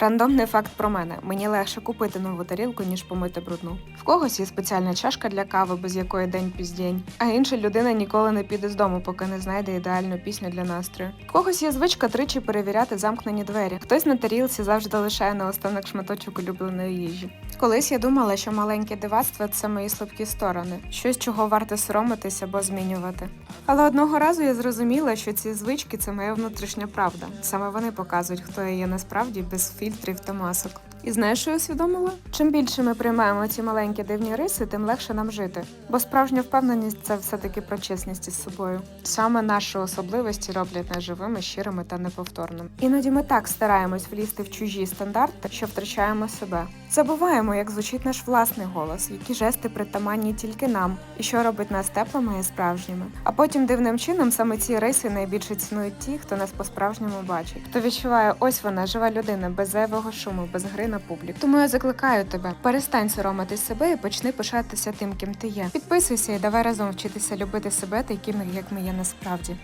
Рандомний факт про мене: мені легше купити нову тарілку, ніж помити брудну. В когось є спеціальна чашка для кави, без якої день піздень, а інша людина ніколи не піде з дому, поки не знайде ідеальну пісню для настрою. В когось є звичка тричі перевіряти замкнені двері. Хтось на тарілці завжди лишає наостанок шматочок улюбленої їжі. Колись я думала, що маленьке дивацтво це мої слабкі сторони, щось, чого варто соромитися або змінювати. Але одного разу я зрозуміла, що ці звички це моя внутрішня правда. Саме вони показують, хто я є насправді без фільтрів та масок. І знаєш, що я усвідомила? Чим більше ми приймаємо ці маленькі дивні риси, тим легше нам жити. Бо справжня впевненість це все-таки про чесність із собою. Саме наші особливості роблять нас живими, щирими та неповторними. Іноді ми так стараємось влізти в чужі стандарти, що втрачаємо себе. Забуваємо, як звучить наш власний голос, які жести притаманні тільки нам, і що робить нас теплими і справжніми. А потім дивним чином саме ці риси найбільше цінують ті, хто нас по-справжньому бачить, хто відчуває, ось вона жива людина, без зайвого шуму, без гри на публіку. Тому я закликаю тебе, перестань соромитись себе і почни пишатися тим, ким ти є. Підписуйся і давай разом вчитися любити себе такими, як ми є насправді.